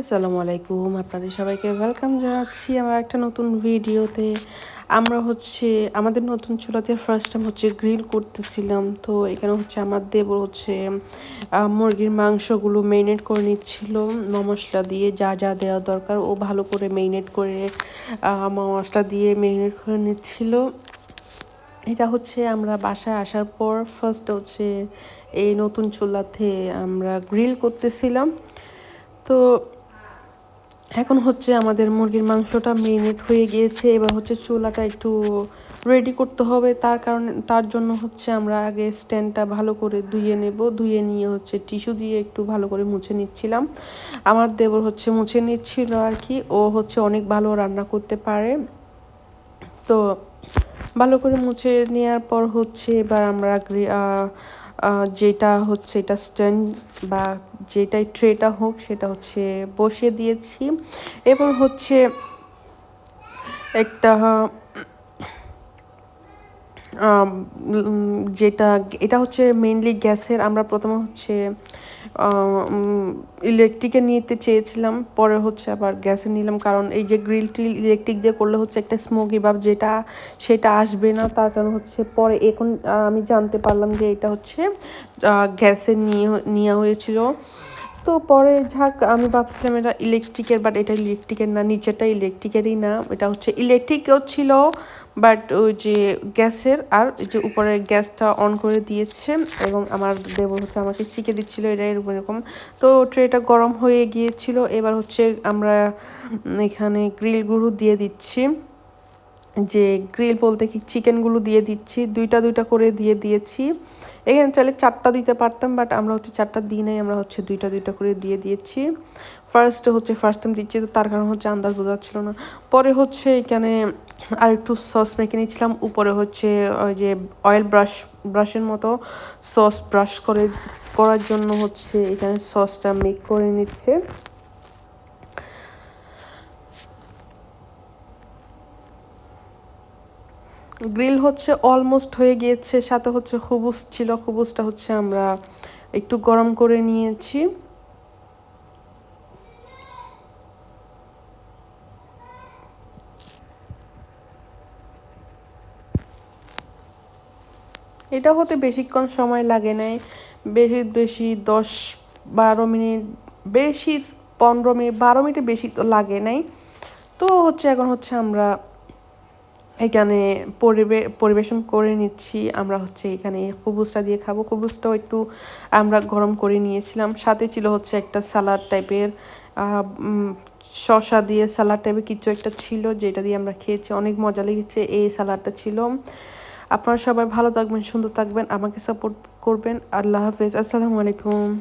আসসালামু আলাইকুম আপনাদের সবাইকে ওয়েলকাম জানাচ্ছি আমার একটা নতুন ভিডিওতে। আমরা হচ্ছে, আমাদের নতুন চুলাতে ফার্স্ট টাইম হচ্ছে গ্রিল করতেছিলাম, তো এখানে হচ্ছে আমার দেব হচ্ছে মুরগির মাংসগুলো মেরিনেট করে নিচ্ছিল মশলা দিয়ে যা যা দেওয়া দরকার, ও ভালো করে মেরিনেট করে মশলা দিয়ে মেরিনেট করে নিচ্ছিল। এটা হচ্ছে আমরা বাসায় আসার পর ফার্স্ট হচ্ছে এই নতুন চুলাতে আমরা গ্রিল করতেছিলাম। তো এখন হচ্ছে আমাদের মুরগির মাংসটা মেরিনেট হয়ে গিয়েছে। এবার হচ্ছে চুলাটা একটু রেডি করতে হবে। তার কারণে, তার জন্য হচ্ছে আমরা আগে স্ট্যান্ডটা ভালো করে ধুয়ে নেব। ধুয়ে নিয়ে হচ্ছে টিস্যু দিয়ে একটু ভালো করে মুছে নিচ্ছিলাম। আমার দেবর হচ্ছে মুছে নিচ্ছিল আর কি ও হচ্ছে অনেক ভালো রান্না করতে পারে। তো ভালো করে মুছে নেওয়ার পর হচ্ছে এবার আমরা যেটা হচ্ছে এটা স্ট্যান্ড বা যেটাই ট্রেটা হোক সেটা হচ্ছে বসিয়ে দিয়েছি। এবং হচ্ছে একটা যেটা, এটা হচ্ছে মেনলি গ্যাসের। আমরা প্রথমে হচ্ছে ইলেকট্রিকে নিতে চেয়েছিলাম, পরে হচ্ছে আবার গ্যাসে নিলাম। কারণ এই যে গ্রিলটি ইলেকট্রিক দিয়ে করলে হচ্ছে একটা স্মোকি ভাব যেটা, সেটা আসবে না। তার কারণ হচ্ছে পরে এখন আমি জানতে পারলাম যে এটা হচ্ছে গ্যাসে নিয়ে, নেওয়া হয়েছিল। তো পরে ঝাক আমি ভাবছিলাম এটা ইলেকট্রিকের বাট এটা ইলেকট্রিকের না নিচেটা ইলেকট্রিকেরই না। এটা হচ্ছে ইলেকট্রিকও ছিল বাট ওই যে গ্যাসের, আর যে উপরে গ্যাসটা অন করে দিয়েছে, এবং আমার দেব হচ্ছে আমাকে শিখে দিচ্ছিল এটা এরকম এরকম। তো ট্রেটা গরম হয়ে গিয়েছিল, এবার হচ্ছে আমরা এখানে গ্রিল গুঁড়ো দিয়ে দিচ্ছি। যে গ্রিল বলতে কি চিকেনগুলো দিয়ে দিচ্ছি, দুইটা দুইটা করে দিয়ে দিয়েছি। এখানে চাইলে চারটা দিতে পারতাম বাট আমরা হচ্ছে চারটা দিই নাই, আমরা হচ্ছে দুইটা দুইটা করে দিয়ে দিয়েছি। ফার্স্ট হচ্ছে ফার্স্ট টাইম দিচ্ছি, তো তার কারণ হচ্ছে আন্দাজ বোঝা বোঝাচ্ছিল না। পরে হচ্ছে এখানে আর একটু সস মেখে নিচ্ছিলাম উপরে হচ্ছে ওই যে অয়েল ব্রাশ ব্রাশের মতো সস ব্রাশ করে, করার জন্য হচ্ছে এখানে সসটা মেক করে নিচ্ছে। গ্রিল হচ্ছে অলমোস্ট হয়ে গিয়েছে, সাথে হচ্ছে খুবুস ছিল, খুবুসটা হচ্ছে আমরা একটু গরম করে নিয়েছি। এটা হতে বেশিক্ষণ সময় লাগে নাই, বেশি বেশি দশ বারো মিনিট, বেশি পনেরো মিনিট, বারো মিনিট বেশি তো লাগে নাই। তো হচ্ছে এখন হচ্ছে আমরা এখানে পরিবে, পরিবেশন করে নিচ্ছি। আমরা হচ্ছে এখানে খুবুসটা দিয়ে খাব। খুবুসটাও একটু আমরা গরম করে নিয়েছিলাম। সাথে ছিল হচ্ছে একটা সালাদ টাইপের। শশা দিয়ে সালাদ টাইপের কিছু একটা ছিল যেটা দিয়ে আমরা খেয়েছি। অনেক মজা লেগেছে এই সালাদটা ছিল। আপনারা সবাই ভালো থাকবেন, সুন্দর থাকবেন। আমাকে সাপোর্ট করবেন। আল্লাহ হাফেজ। আসসালামু আলাইকুম।